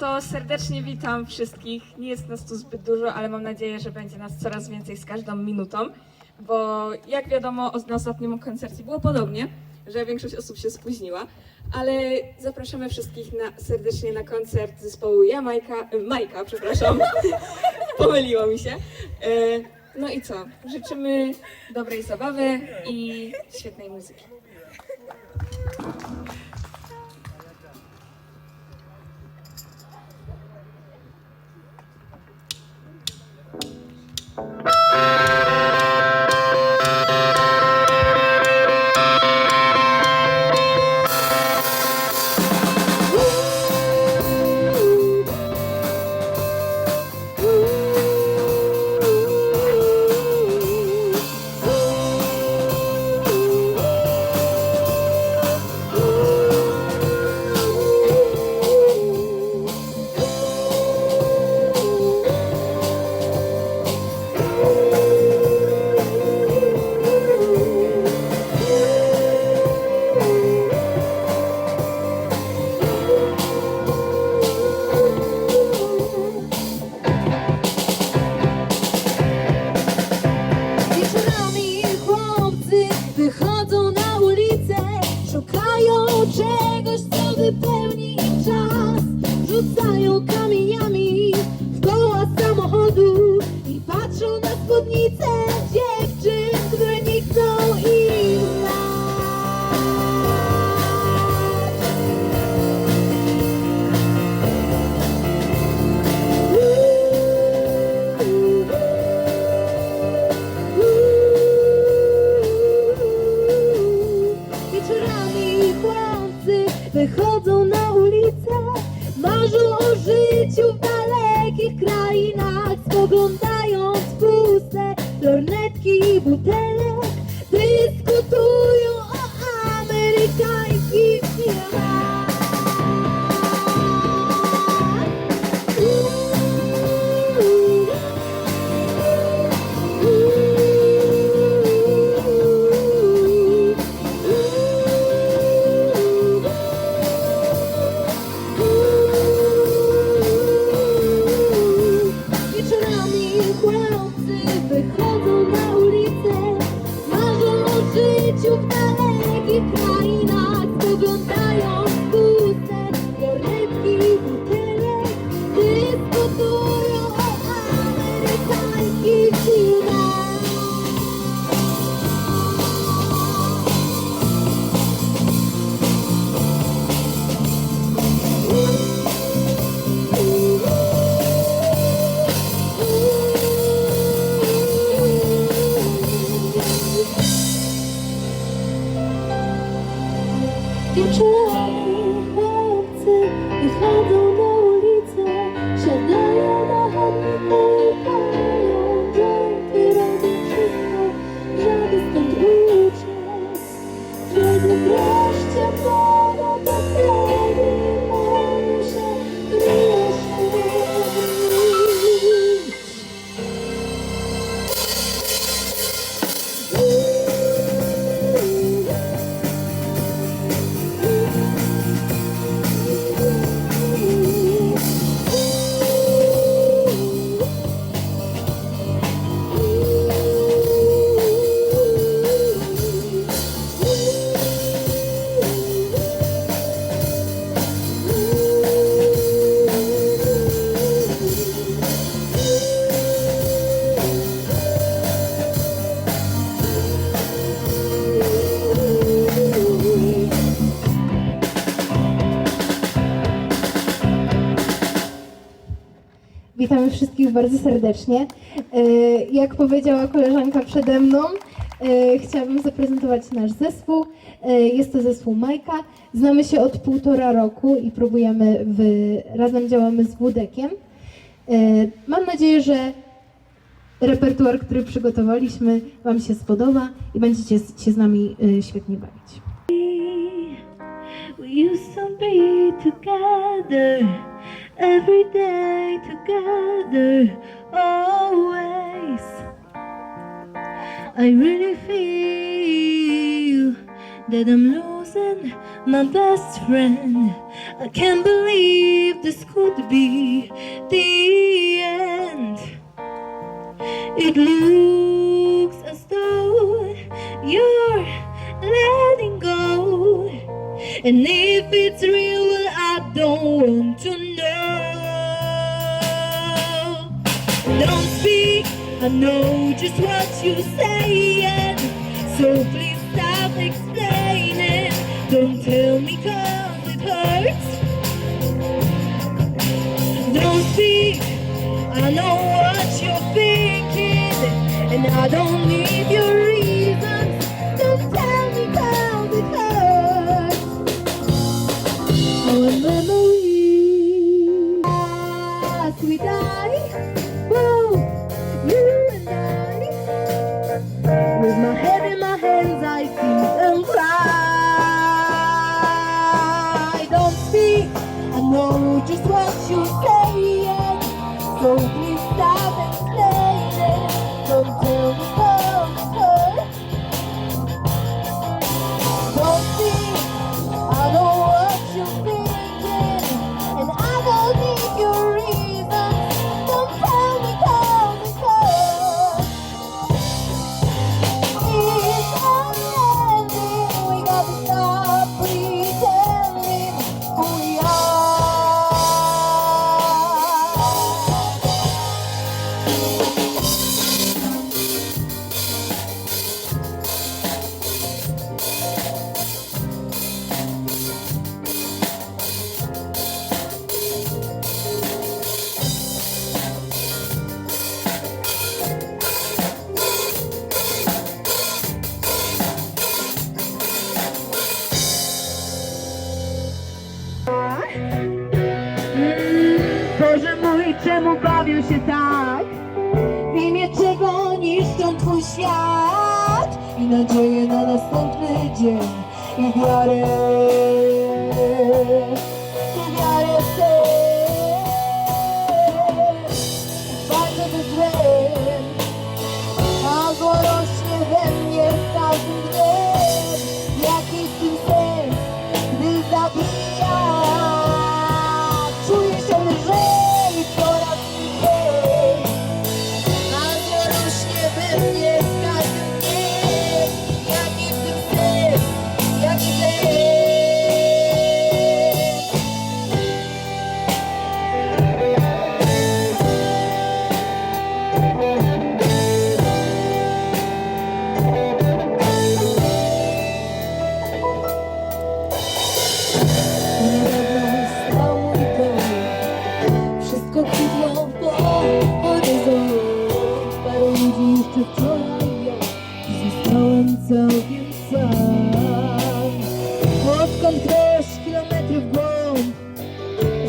To serdecznie witam wszystkich. Nie jest nas tu zbyt dużo, ale mam nadzieję, że będzie nas coraz więcej z każdą minutą, bo jak wiadomo, na ostatnim koncercie było podobnie, że większość osób się spóźniła, ale zapraszamy wszystkich na, serdecznie na koncert zespołu Ja Majka, e, Majka, przepraszam, pomyliło mi się. E, No i co? Życzymy dobrej zabawy i świetnej muzyki. Czegoś, co wypełni czas. Rzucają Witamy wszystkich bardzo serdecznie. E, Jak powiedziała koleżanka przede mną, e, chciałabym zaprezentować nasz zespół. E, Jest to zespół Majka. Znamy się od półtora roku i próbujemy, w, razem działamy z Wudekiem. E, Mam nadzieję, że repertuar, który przygotowaliśmy Wam się spodoba i będziecie się z nami świetnie bawić. We used to be together every day together always I really feel that I'm losing my best friend. I can't believe this could be the end. It looks as though you're letting go. And if it's real, well, I don't want to know. I know just what you're saying. So please stop explaining. Don't tell me cause it hurts. Don't speak, I know what you're thinking. And I don't need your reasons. круглі садик. Się tak? W imię czego niszczą twój świat I nadzieję na następny dzień I wiarę I wiarę w sen Walczę ze złem A zło rośnie we mnie z każdym dniem Jaki w tym sens, gdy zabijam Odkąd ktoś kilometry w głąb.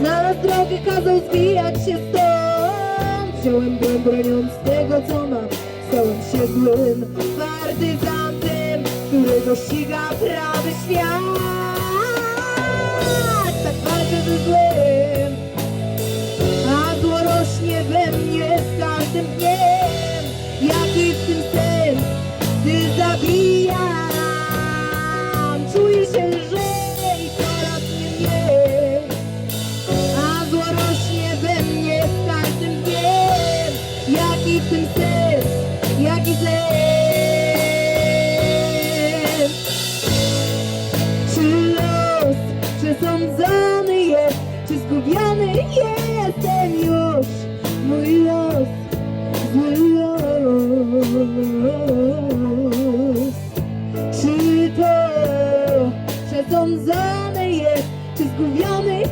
Znalazł drogę, kazał zwijać się stąd. Wziąłem broń broniąc tego co mam. Stałem się złym partyzantem Którego ściga prawy świat. Tak walczę ze złem A zło rośnie we mnie z każdym dniem. Jaki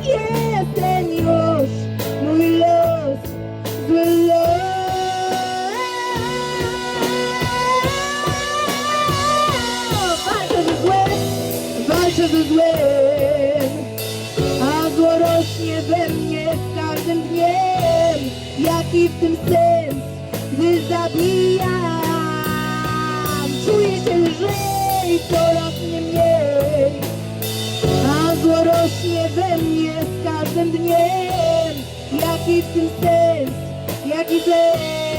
zgubiony jestem już Mój los, zły los. Walczę ze złem, walczę ze złem A zło rośnie we mnie z każdym dniem Jaki w tym sens, gdy zabijam. Czuję się lżej, coraz mnie. mniej rośnie we mnie z każdym dniem. Jaki w tym sens, jaki sens